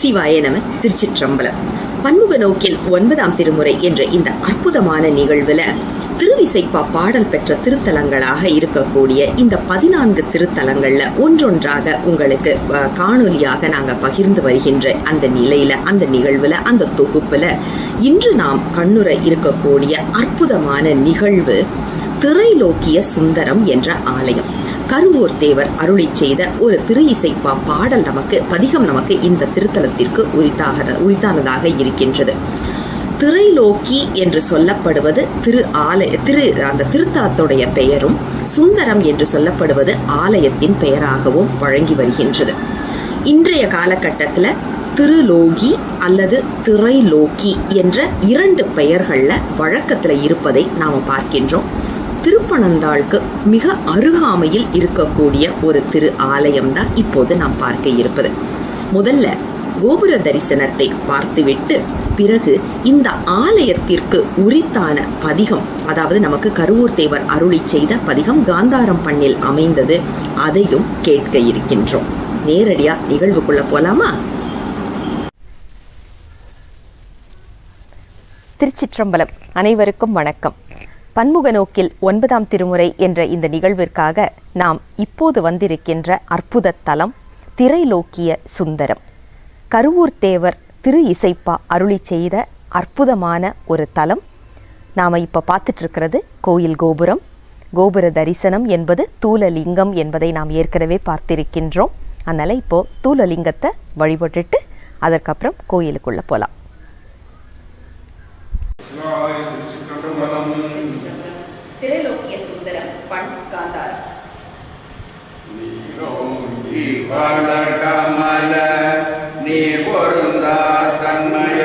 சிவாய நம திருச்சிற்றம்பலம். பன்முக நோக்கில் ஒன்பதாம் திருமுறை என்ற இந்த அற்புதமான நிகழ்வுல திருவிசைப்பா பாடல் பெற்ற திருத்தலங்களாக இருக்கக்கூடிய இந்த பதினான்கு திருத்தலங்கள்ல ஒன்றொன்றாக உங்களுக்கு காணொலியாக நாங்க பகிர்ந்து வருகின்ற அந்த நிலையில அந்த நிகழ்வுல அந்த தொகுப்புல இன்று நாம் கண்ணுரை இருக்கக்கூடிய அற்புதமான நிகழ்வு திரைலோக்கிய சுந்தரம் என்ற ஆலயம். கருவூர் தேவர் அருளி செய்த ஒரு திரு இசைப்பா பாடல் நமக்கு பதிகம் நமக்கு இந்த திருத்தலத்திற்கு உரித்தாக உரித்தானதாக இருக்கின்றது. திரைலோக்கி என்று சொல்லப்படுவது திரு ஆலய திரு அந்த திருத்தலத்துடைய பெயரும் சுந்தரம் என்று சொல்லப்படுவது ஆலயத்தின் பெயராகவும் வழங்கி வருகின்றது. இன்றைய காலகட்டத்தில் திருலோகி அல்லது திரைலோக்கி என்ற இரண்டு பெயர்களில் வழக்கத்தில் இருப்பதை நாம் பார்க்கின்றோம். திருப்பனந்தாளுக்கு மிக அருகாமையில் இருக்கக்கூடிய ஒரு திரு ஆலயம் தான் இப்போது நாம் பார்க்க இருப்பது. முதல்ல கோபுர தரிசனத்தை பார்த்துவிட்டு பிறகு இந்த ஆலயத்திற்கு உரித்தான பதிகம் அதாவது நமக்கு கருவூர் தேவர் அருளி செய்த பதிகம் காந்தாரம் பண்ணில் அமைந்தது அதையும் கேட்க இருக்கின்றோம். நேரடியா நிகழ்வுக்குள்ள போலாமா? திருச்சிற்றம்பலம். அனைவருக்கும் வணக்கம். பன்முக நோக்கில் ஒன்பதாம் திருமுறை என்ற இந்த நிகழ்விற்காக நாம் இப்போது வந்திருக்கின்ற அற்புத தலம் திரைலோக்கிய சுந்தரம். கருவூர் தேவர் திரு இசைப்பா அருளி செய்த அற்புதமான ஒரு தலம். நாம் இப்போ பார்த்துட்டு இருக்கிறது கோயில் கோபுரம். கோபுர தரிசனம் என்பது தூலலிங்கம் என்பதை நாம் ஏற்கனவே பார்த்திருக்கின்றோம். அதனால் இப்போ தூலலிங்கத்தை வழிபட்டுட்டு அதற்கப்புறம் கோயிலுக்குள்ளே போகலாம் சிவாய திருச்சிற்றம்பலம் திரைலோக்கிய சுந்தரம் பண் காந்தாரம் நீரோங்கி கமல நீ பொருந்தா தன்மை.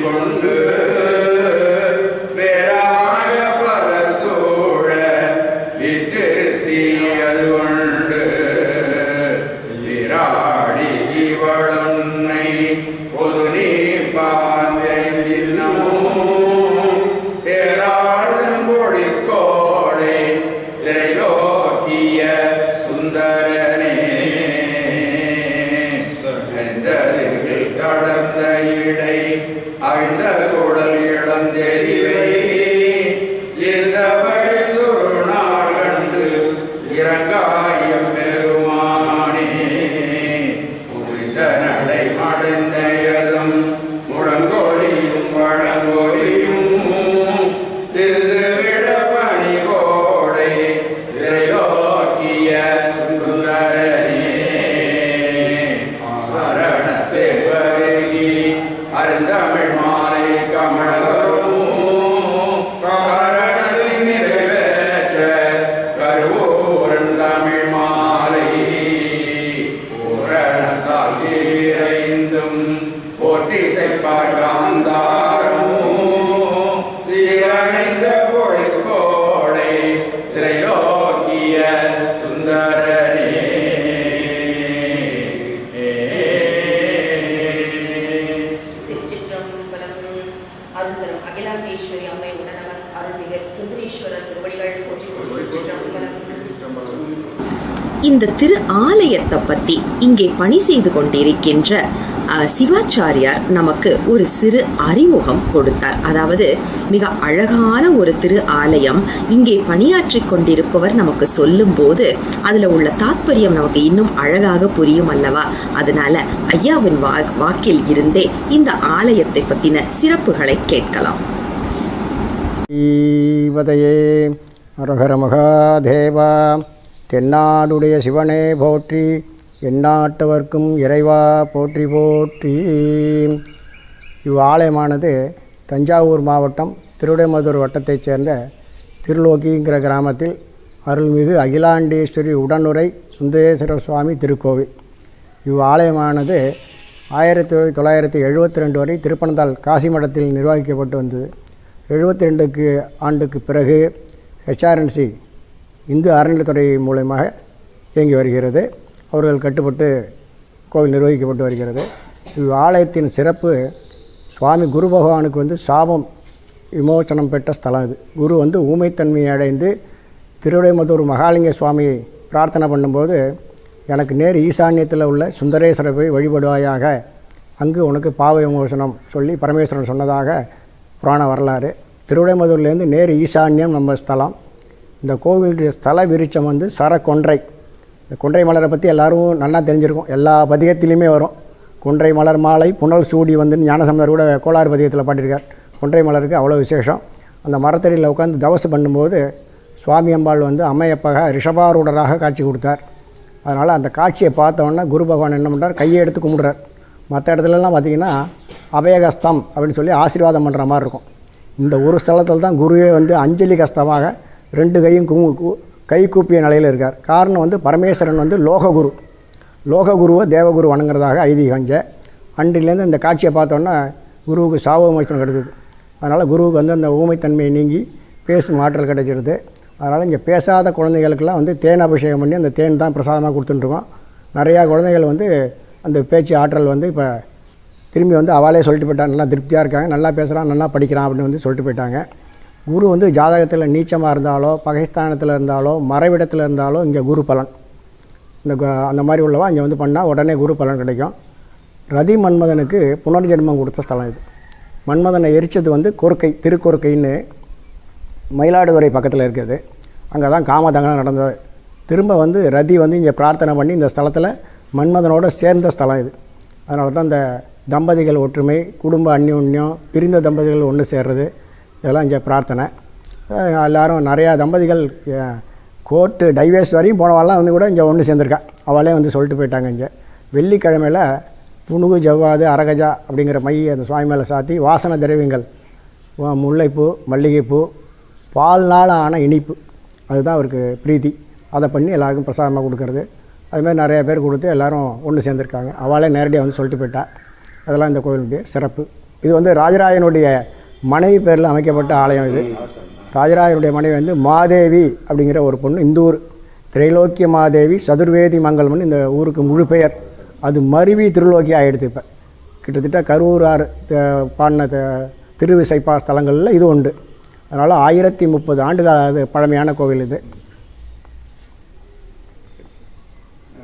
corner. விஷயத்தை பத்தி இங்கே பணி செய்து கொண்டிருக்கின்ற சிவாச்சாரியார் நமக்கு ஒரு சிறு அறிமுகம் கொடுத்தார். அதாவது மிக அழகான ஒரு திரு ஆலயம் இங்கே பணியாற்றி கொண்டிருப்பவர் நமக்கு சொல்லும் போது அதுல உள்ள தாத்பரியம் நமக்கு இன்னும் அழகாக புரியும் அல்லவா? அதனால ஐயாவின் வா வாக்கில் இருந்தே இந்த ஆலயத்தை பத்தின சிறப்புகளை கேட்கலாம். அரஹர மகாதேவா. தென்னாடுடைய சிவனே போற்றி எந்நாட்டவர்க்கும் இறைவா போற்றி போற்றி. இவ்வாலயமானது தஞ்சாவூர் மாவட்டம் திருவிடைமதுர் வட்டத்தைச் சேர்ந்த திருலோகிங்கிற கிராமத்தில் அருள்மிகு அகிலாண்டேஸ்வரி உடனுரை சுந்தரேஸ்வரர் சுவாமி திருக்கோவில். இவ்வாலயமானது ஆயிரத்தி தொள்ளாயிரத்தி எழுபத்தி ரெண்டு வரை திருப்பனந்தாள் காசி மடத்தில் நிர்வகிக்கப்பட்டு வந்தது. எழுபத்தி ரெண்டுக்கு ஆண்டுக்கு பிறகு ஹெச்ஆர்என்சி இந்து அறநிலைத்துறை மூலயமாக இயங்கி வருகிறது. அவர்கள் கட்டுப்பட்டு கோவில் நிர்வகிக்கப்பட்டு வருகிறது. இவ் ஆலயத்தின் சிறப்பு சுவாமி குரு பகவானுக்கு வந்து சாபம் விமோசனம் பெற்ற ஸ்தலம் இது. குரு வந்து ஊமைத்தன்மையை அடைந்து திருவிடைமதூர் மகாலிங்க சுவாமி பிரார்த்தனை பண்ணும்போது எனக்கு நேர் ஈசான்யத்தில் உள்ள சுந்தரேஸ்வரை போய் வழிபடுவாயாக. அங்கு உனக்கு பாவ விமோசனம் சொல்லி பரமேஸ்வரன் சொன்னதாக புராண வரலாறு. திருவிடைமதூர்லேருந்து நேர் ஈசான்யம் நம்ம ஸ்தலம். இந்த கோவிலுடைய ஸ்தல விருட்சம் வந்து சரக்கொன்றை. இந்த கொன்றை மலரை பற்றி எல்லாரும் நல்லா தெரிஞ்சிருக்கும். எல்லா பதிகத்திலையுமே வரும். கொன்றை மலர் மாலை புனல் சூடி வந்து ஞானசம்பந்தர் கூட கோளாறு பதிகத்தில் பாட்டியிருக்கார் கொன்றை மலருக்கு அவ்வளோ விசேஷம். அந்த மரத்தடியில் உட்காந்து தவசு பண்ணும்போது சுவாமி அம்பாள் வந்து அம்மையப்பக ரிஷபாரூடராக காட்சி கொடுத்தார். அதனால் அந்த காட்சியை பார்த்தோன்னே குரு பகவான் என்ன பண்ணுறார் கையை எடுத்து கும்பிடுறார். மற்ற இடத்துலலாம் பார்த்தீங்கன்னா அபயகஸ்தம் அப்படின்னு சொல்லி ஆசீர்வாதம் பண்ணுற மாதிரி இருக்கும். இந்த ஒரு ஸ்தலத்தில் தான் குருவே வந்து அஞ்சலி கஸ்தமாக ரெண்டு கையும் கு கை கூப்பிய நிலையில் இருக்கார். காரணம் வந்து பரமேஸ்வரன் வந்து லோககுரு. லோககுருவை தேவகுரு வணங்குறதாக ஐதீகம் இங்கே. அன்றிலேருந்து இந்த காட்சியை பார்த்தோன்னா குருவுக்கு சாவோமோச்சனம் விமோசனம் அதனால் குருவுக்கு வந்து அந்த ஊமைத்தன்மையை நீங்கி பேசும் ஆற்றல் கிடைச்சிருது. அதனால் இங்கே பேசாத குழந்தைகளுக்கெல்லாம் வந்து தேன் அபிஷேகம் பண்ணி அந்த தேன் தான் பிரசாதமாக கொடுத்துட்டுருக்கோம். நிறையா குழந்தைகள் வந்து அந்த பேச்சு ஆற்றல் வந்து இப்போ திரும்பி வந்து அவளே சொல்லிட்டு போயிட்டாங்க நல்லா திருப்தியாக இருக்காங்க. நல்லா பேசுகிறான் நல்லா படிக்கிறான் அப்படின்னு வந்து சொல்லிட்டு போயிட்டாங்க. குரு வந்து ஜாதகத்தில் நீச்சமாக இருந்தாலோ பகைஸ்தானத்தில் இருந்தாலோ மறைவிடத்தில் இருந்தாலோ இங்கே குரு பலன். இந்த அந்த மாதிரி உள்ளவா இங்கே வந்து பண்ணால் உடனே குரு பலன் கிடைக்கும். ரதி மன்மதனுக்கு புனர்ஜென்மம் கொடுத்த ஸ்தலம் இது. மன்மதனை எரிச்சது வந்து கொறுக்கை திருக்கொர்க்கைன்னு மயிலாடுதுறை பக்கத்தில் இருக்குது. அங்கே தான் காமதங்கனம் நடந்தது. திரும்ப வந்து ரதி வந்து இங்கே பிரார்த்தனை பண்ணி இந்த ஸ்தலத்தில் மன்மதனோட சேர்ந்த ஸ்தலம் இது. அதனால தான் இந்த தம்பதிகள் ஒற்றுமை குடும்ப அந்யோன்யம் பிரிந்த தம்பதிகள் ஒன்று சேர்றது இதெல்லாம் இங்கே பிரார்த்தனை. எல்லோரும் நிறையா தம்பதிகள் கோர்ட்டு டைவேர்ஸ் வரையும் போனவாள்லாம் வந்து கூட இங்கே ஒன்று சேர்ந்துருக்கா. அவளே வந்து சொல்லிட்டு போயிட்டாங்க இங்கே. வெள்ளிக்கிழமையில் புணுகு ஜவ்வாது அரகஜா அப்படிங்கிற மை அந்த சுவாமி மேலே சாத்தி வாசன திரவியங்கள் முல்லைப்பூ மல்லிகைப்பூ பால் நாளான இனிப்பு. அதுதான் அவருக்கு பிரீத்தி. அதை பண்ணி எல்லாருக்கும் பிரசாதமாக கொடுக்கறது. அதுமாதிரி நிறைய பேர் கொடுத்து எல்லோரும் ஒன்று சேர்ந்துருக்காங்க. அவளே நேரடியாக வந்து சொல்லிட்டு போயிட்டா. அதெல்லாம் இந்த கோவிலுடைய சிறப்பு. இது வந்து ராஜராஜனுடைய மனைவி பேரில் அமைக்கப்பட்ட ஆலயம் இது. ராஜராஜனுடைய மனைவி வந்து மாதேவி அப்படிங்கிற ஒரு பொண்ணு இந்த ஊர். திரைலோக்கிய மாதேவி சதுர்வேதி மங்கலம்னு இந்த ஊருக்கு முழு பெயர். அது மருவி திருலோக்கி ஆகிடுது இப்போ. கிட்டத்தட்ட கரூர் ஆறு பாடின த- திருவிசைப்பா ஸ்தலங்களில் இது உண்டு. அதனால் ஆயிரத்தி முப்பது ஆண்டுகால அது பழமையான கோவில் இது.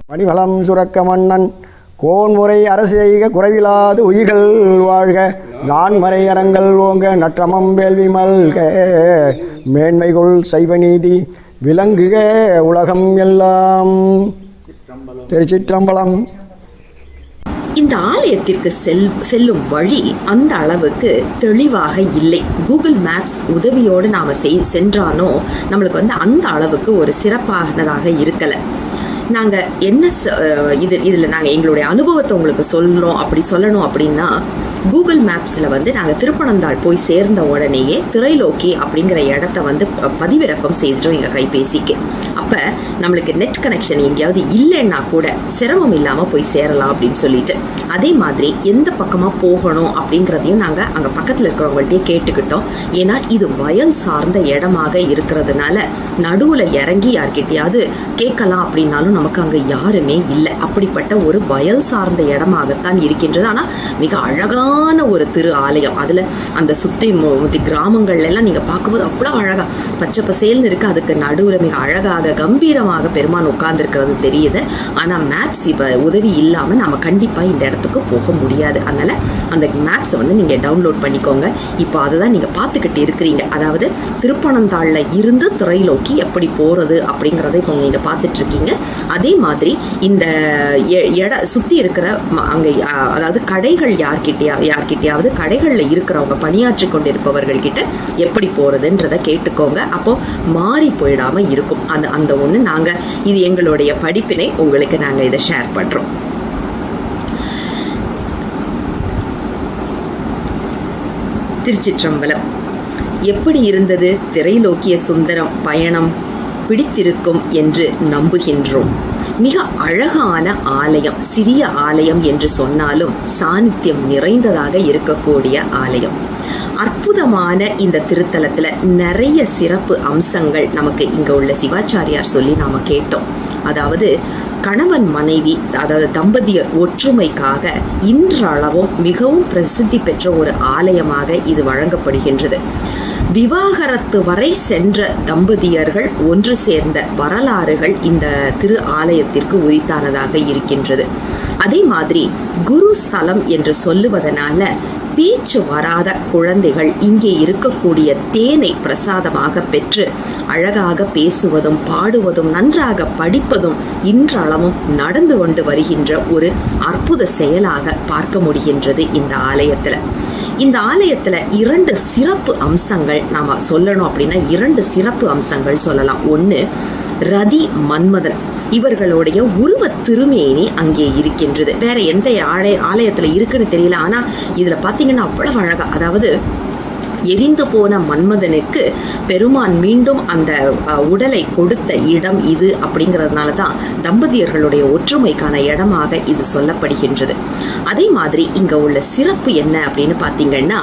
மணிவளம் சுரக்க மன்னன் கோன்முறை அரசு செய்க குறைவிலாது உயிர்கள் வாழ்க. நான்மறை அறங்கள் ஓங்க நற்றமம் வேள்வி மல்க. மேன்மைகுள் சைவ நீதி விலங்குக உலகம் எல்லாம். திருச்சிற்றம்பலம். இந்த ஆலயத்திற்கு செல் செல்லும் வழி அந்த அளவுக்கு தெளிவாக இல்லை. கூகுள் மேப்ஸ் உதவியோடு நாம் செய் சென்றானோ நம்மளுக்கு வந்து அந்த அளவுக்கு ஒரு சிறப்பானதாக இருக்கலை. நாங்கள் என்ன ச- இது இதில் நாங்கள் எங்களுடைய அனுபவத்தை உங்களுக்கு சொல்கிறோம் அப்படி சொல்லணும் அப்படின்னா கூகுள் மேப்ஸில் வந்து நாங்கள் திருப்பனந்தாள் போய் சேர்ந்த உடனேயே திரைலோக்கி அப்படிங்கிற இடத்த வந்து ப- பதிவிறக்கம் செய்துட்டோம் எங்கள் கைபேசிக்கு. அப்போ நம்மளுக்கு நெட் கனெக்ஷன் எங்கேயாவது இல்லைன்னா கூட சிரமம் இல்லாமல் போய் சேரலாம் அப்படின்னு சொல்லிட்டு அதே மாதிரி எந்த பக்கமாக போகணும் அப்படிங்கிறதையும் நாங்கள் அங்கே பக்கத்தில் இருக்கிறவங்கள்ட்டயே கேட்டுக்கிட்டோம். ஏன்னா இது வயல் சார்ந்த இடமாக இருக்கிறதுனால நடுவில் இறங்கி யார்கிட்டயாவது கேட்கலாம் அப்படின்னாலும் நமக்கு அங்கே யாருமே இல்லை. அப்படிப்பட்ட ஒரு வயல் சார்ந்த இடமாகத்தான் இருக்கின்றது. ஆனால் மிக அழகான ஒரு திரு ஆலயம். அதில் அந்த சுற்றி முத்தி கிராமங்கள்ல நீங்கள் பார்க்கும்போது அவ்வளோ அழகாக பச்சை பசேல்னு இருக்குது அதுக்கு நடுவில் மிக அழகாக கம்பீரமாக பெருமான் உட்கார்ந்துருக்கிறது தெரியுது. ஆனால் மேப்ஸ் இப்போ உதவி இல்லாமல் நம்ம கண்டிப்பாக இந்த இடத்துக்கு போக முடியாது. அதனால் அந்த மேப்ஸை வந்து நீங்கள் டவுன்லோட் பண்ணிக்கோங்க. இப்போ அதை தான் நீங்கள் பார்த்துக்கிட்டு இருக்கிறீங்க. அதாவது திருப்பனந்தாளில் இருந்து துறையிலோக்கி எப்படி போகிறது அப்படிங்கிறத இப்போ நீங்கள் பார்த்துட்ருக்கீங்க. அதே மாதிரி இந்த இட சுற்றி இருக்கிற ம- அங்கே அதாவது கடைகள் யார்கிட்டயா யார்கிட்டயாவது கடைகளில் இருக்கிறவங்க பணியாற்றி கொண்டு இருப்பவர்கள்கிட்ட எப்படி போகிறதுன்றதை கேட்டுக்கோங்க. அப்போ மாறி போயிடாமல் இருக்கும். அந்த அந்த ஒன்று நாங்கள் இது எங்களுடைய படிப்பினை உங்களுக்கு நாங்கள் இதை ஷேர் பண்ணுறோம் திருச்சிற்றம்பலம். எப்படி இருந்தது திரைலோக்கிய சுந்தரம் பயணம்? பிடித்திருக்கும் என்று நம்புகின்றோம். மிக அழகான ஆலயம் சிறிய ஆலயம் என்று சொன்னாலும் சாநித்தியம் நிறைந்ததாக இருக்கக்கூடிய ஆலயம். அற்புதமான இந்த திருத்தலத்துல நிறைய சிறப்பு அம்சங்கள் நமக்கு இங்க உள்ள சிவாச்சாரியார் சொல்லி நாம கேட்டோம். அதாவது கணவன் மனைவி அதாவது தம்பதியர் ஒற்றுமைக்காக இன்றளவும் மிகவும் பிரசித்தி பெற்ற ஒரு ஆலயமாக இது வழங்கப்படுகின்றது. விவாகரத்து வரை சென்ற தம்பதியர்கள் ஒன்று சேர்ந்த வரலாறுகள் இந்த திரு ஆலயத்திற்கு உரித்தானதாக இருக்கின்றது. அதே மாதிரி குரு ஸ்தலம் என்று சொல்லுவதனால பேச்சு வராத குழந்தைகள் இங்கே இருக்கக்கூடிய தேனை பிரசாதமாக பெற்று அழகாக பேசுவதும் பாடுவதும் நன்றாக படிப்பதும் இன்றளவும் நடந்து கொண்டு வருகின்ற ஒரு அற்புத செயலாக பார்க்க முடிகின்றது இந்த ஆலயத்தில். இந்த ஆலயத்தில் இரண்டு சிறப்பு அம்சங்கள் நாம் சொல்லணும் அப்படின்னா இரண்டு சிறப்பு அம்சங்கள் சொல்லலாம். ஒன்று ரதி மன்மதன். இவர்களுடைய உருவ திருமேனி அங்கே இருக்கின்றது. வேற எந்த ஆலய ஆலயத்துல இருக்குன்னு தெரியல. ஆனா இதுல பாத்தீங்கன்னா அவ்வளவு அழகா அதாவது எரிந்து போன மன்மதனுக்கு பெருமான் மீண்டும் அந்த உடலை கொடுத்த இடம் இது அப்படிங்கிறதுனால தான் தம்பதியர்களுடைய ஒற்றுமைக்கான இடமாக இது சொல்லப்படுகின்றது. அதே மாதிரி இங்க உள்ள சிறப்பு என்ன அப்படின்னு பார்த்தீங்கன்னா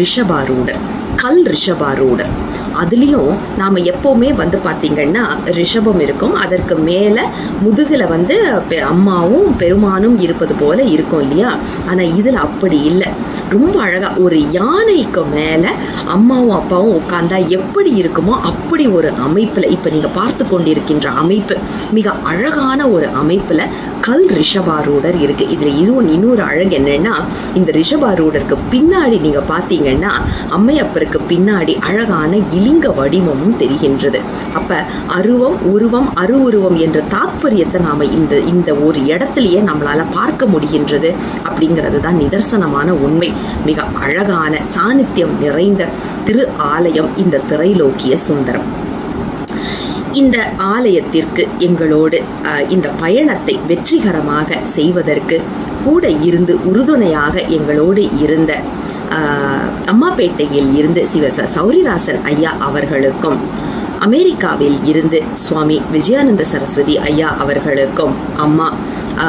ரிஷபாரூடர் கல் ரிஷபாரூடர் அதுலேயும் நாம் எப்போவுமே வந்து பார்த்திங்கன்னா ரிஷபம் இருக்கும். அதற்கு மேலே முதுகில் வந்து பெ- அம்மாவும் பெருமானும் இருப்பது போல இருக்கும் இல்லையா? ஆனால் இதில் அப்படி இல்லை. ரொம்ப அழகாக ஒரு யானைக்கு மேலே அம்மாவும் அப்பாவும் உட்காந்தா எப்படி இருக்குமோ அப்படி ஒரு அமைப்பில் இப்போ நீங்கள் பார்த்து கொண்டிருக்கின்ற அமைப்பு மிக அழகான ஒரு அமைப்பில் கல் ரிஷபாரூடர் இருக்கு. இதில் ஒன்று இன்னொரு அழகு என்னன்னா இந்த ரிஷபாரூடருக்கு பின்னாடி நீங்கள் பார்த்தீங்கன்னா அம்மையப்பருக்கு பின்னாடி அழகான இலிங்க வடிவமும் தெரிகின்றது. அப்ப அருவம் உருவம் அரு உருவம் என்ற தாத்பரியத்தை நாம இந்த இந்த ஒரு இடத்துலயே நம்மளால பார்க்க முடிகின்றது அப்படிங்கிறது தான் நிதர்சனமான உண்மை. மிக அழகான சாநித்தியம் நிறைந்த திரு ஆலயம் இந்த திரைலோக்கிய சுந்தரம். இந்த ஆலயத்திற்கு எங்களோடு இந்த பயணத்தை வெற்றிகரமாக செய்வதற்கு கூட இருந்து உறுதுணையாக எங்களோடு இருந்த அம்மாப்பேட்டையில் இருந்து சிவ சௌரிராசன் ஐயா அவர்களுக்கும் அமெரிக்காவில் இருந்து சுவாமி விஜயானந்த சரஸ்வதி ஐயா அவர்களுக்கும் அம்மா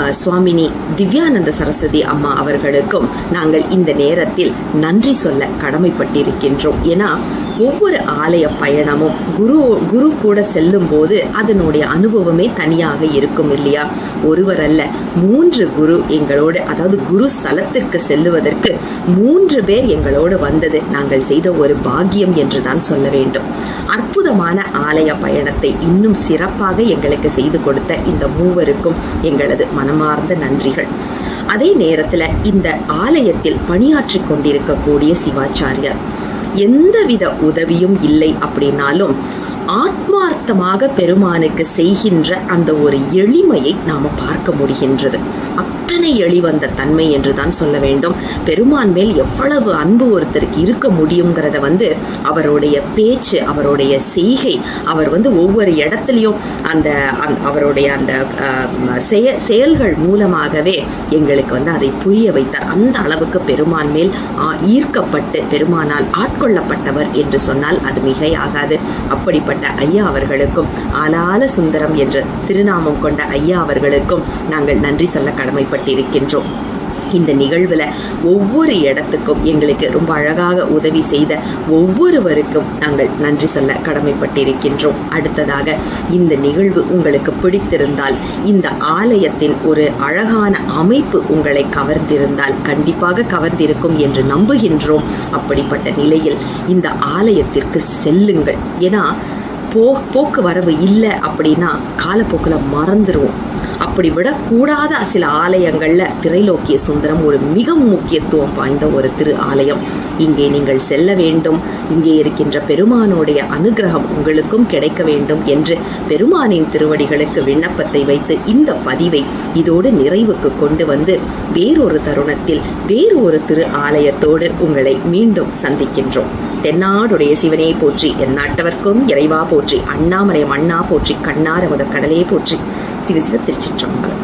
சுவாமினி திவ்யானந்த சரஸ்வதி அம்மா அவர்களுக்கும் நாங்கள் இந்த நேரத்தில் நன்றி சொல்ல கடமைப்பட்டிருக்கின்றோம். ஏன்னா ஒவ்வொரு ஆலய பயணமும் குரு குரு கூட செல்லும் போது அதனுடைய அனுபவமே தனியாக இருக்கும் இல்லையா? ஒருவர் அல்ல மூன்று குரு எங்களோடு அதாவது குரு ஸ்தலத்திற்கு செல்லுவதற்கு மூன்று பேர் எங்களோடு வந்தது. நாங்கள் செய்த ஒரு பாக்கியம் என்று தான் சொல்ல வேண்டும். அற்புதமான ஆலய பயணத்தை இன்னும் சிறப்பாக எங்களுக்கு செய்து கொடுத்த இந்த மூவருக்கும் எங்களது மனமார்ந்த நன்றிகள். அதே நேரத்தில் இந்த ஆலயத்தில் பணியாற்றி கொண்டிருக்கக்கூடிய சிவாச்சாரியார் எந்தவித உதவியும் இல்லை அப்படின்னாலும் ஆத்மார்த்தமாக பெருமானுக்கு செய்கின்ற அந்த ஒரு எளிமையை நாம பார்க்க முடிகின்றது. அத்தனை எளிவந்த தன்மை என்று தான் சொல்ல வேண்டும். பெருமான் மேல் எவ்வளவு அன்பு ஒருத்தருக்கு இருக்க முடியுங்கிறத வந்து அவருடைய பேச்சு அவருடைய செய்கை அவர் வந்து ஒவ்வொரு இடத்துலையும் அந்த அவருடைய அந்த செய செயல்கள் மூலமாகவே எங்களுக்கு வந்து அதை புரிய வைத்தார். அந்த அளவுக்கு பெருமான் மேல் ஈர்க்கப்பட்டு பெருமானால் ஆட்கொள்ளப்பட்டவர் என்று சொன்னால் அது மிகையாகாது. அப்படிப்பட்ட ஐயா அவர்களுக்கும் ஆலால சுந்தரம் என்ற திருநாமம் கொண்ட ஐயா அவர்களுக்கும் நாங்கள் நன்றி சொல்ல கடமைப்பட்டிருக்கின்றோம். இந்த நிகழ்வில் ஒவ்வொரு இடத்துக்கும் எங்களுக்கு ரொம்ப அழகாக உதவி செய்த ஒவ்வொருவருக்கும் நாங்கள் நன்றி சொல்ல கடமைப்பட்டிருக்கின்றோம். அடுத்ததாக இந்த நிகழ்வு உங்களுக்கு பிடித்திருந்தால் இந்த ஆலயத்தின் ஒரு அழகான அமைப்பு உங்களை கவர்ந்திருந்தால் கண்டிப்பாக கவர்ந்திருக்கும் என்று நம்புகின்றோம். அப்படிப்பட்ட நிலையில் இந்த ஆலயத்திற்கு செல்லுங்கள். ஏன்னா போ போக்குவரவு இல்லை அப்படின்னா காலப்போக்கில் மறந்துடுவோம் அப்படி விடக்கூடாத சில ஆலயங்களில் திரைலோக்கிய சுந்தரம் ஒரு மிக முக்கியத்துவம் வாய்ந்த ஒரு திரு ஆலயம் இங்கே நீங்கள் செல்ல வேண்டும். இங்கே இருக்கின்ற பெருமானுடைய அனுகிரகம் உங்களுக்கும் கிடைக்க வேண்டும் என்று பெருமானின் திருவடிகளுக்கு விண்ணப்பத்தை வைத்து இந்த பதிவை இதோடு நிறைவுக்கு கொண்டு வந்து வேறொரு தருணத்தில் வேறு ஒரு திரு ஆலயத்தோடு உங்களை மீண்டும் சந்திக்கின்றோம். தென்னாடுடைய சிவனே போற்றி எந்நாட்டவர்க்கும் இறைவா போற்றி அண்ணாமலை மண்ணா போற்றி கண்ணார முதற் கடலே போற்றி. சிவசிவ திருச்சிற்றம்பலம்